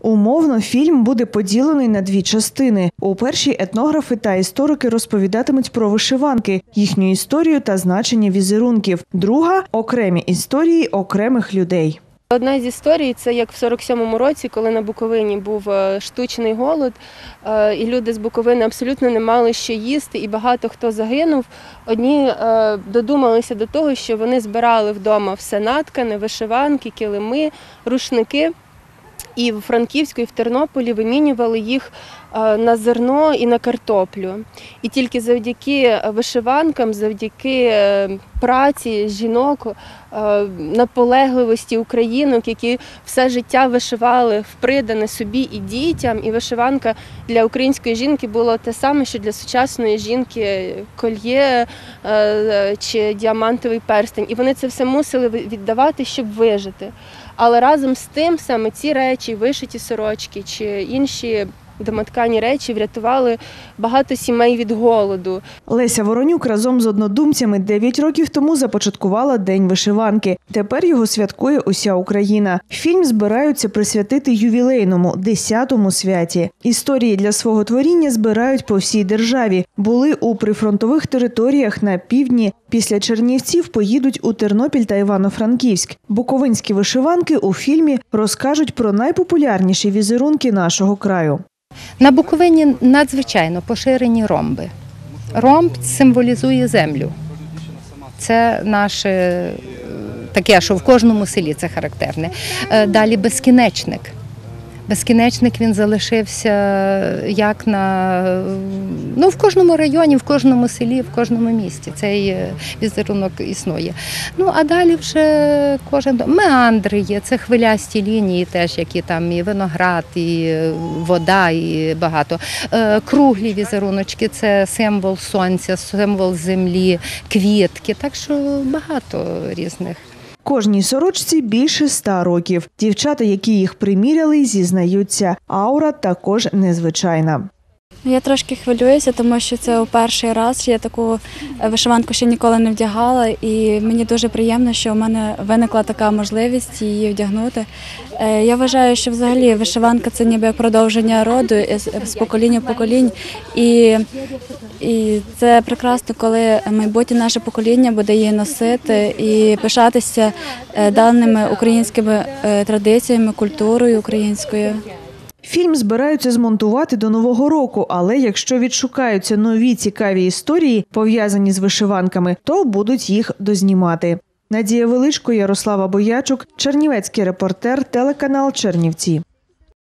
Умовно, фільм буде поділений на дві частини. У першій етнографи та історики розповідатимуть про вишиванки, їхню історію та значення візерунків. Друга окремі історії окремих людей. Одна з історій це як в 47-му році, коли на Буковині був е, штучний голод, е, і люди з Буковини абсолютно не мали що їсти, і багато хто загинув. Одні е, додумалися до того, що вони збирали вдома все наткане, вишиванки, килими, рушники. І в Франківську, і в Тернополі вимінювали їх на зерно і на картоплю. І тільки завдяки вишиванкам, завдяки е, праці жінок, е, наполегливості українок, які все життя вишивали в придане собі і дітям. І вишиванка для української жінки було те саме, що для сучасної жінки кольє е, чи діамантовий перстень. І вони це все мусили віддавати, щоб вижити. Але разом з тим саме ці речі, вишиті сорочки чи інші домоткані речі врятували багато сімей від голоду. Леся Воронюк разом з однодумцями 9 років тому започаткувала День вишиванки. Тепер його святкує уся Україна. Фільм збираються присвятити ювілейному 10-му святі. Історії для свого творіння збирають по всій державі. Були у прифронтових територіях на півдні. Після Чернівців поїдуть у Тернопіль та Івано-Франківськ. Буковинські вишиванки у фільмі розкажуть про найпопулярніші візерунки нашого краю. На Буковині надзвичайно поширені ромби. Ромб символізує землю. Це наше е, таке, що в кожному селі це характерне. Е, Далі безкінечник. Безкінечник він залишився як на ну в кожному районі, в кожному селі, в кожному місті. Цей е, візерунок існує. Ну а далі вже кожен меандри є, це хвилясті лінії, теж які там і виноград, і е, вода, і багато. Е, Круглі візеруночки це символ сонця, символ землі, квітки. Так що багато різних. Кожній сорочці більше ста років. Дівчата, які їх приміряли, зізнаються, аура також незвичайна. Я трошки хвилююся, тому що це перший раз. Я таку вишиванку ще ніколи не вдягала, і мені дуже приємно, що у мене виникла така можливість її вдягнути. Е, Я вважаю, що взагалі вишиванка це ніби продовження роду з покоління в поколінь. І, і це прекрасно, коли майбутнє наше покоління буде її носити і пишатися е, даними українськими е, традиціями, культурою українською. Фільм збираються змонтувати до нового року, але якщо відшукаються нові цікаві історії, пов'язані з вишиванками, то будуть їх дознімати. Надія Величко, Ярослава Боячук, Чернівецький репортер, телеканал Чернівці.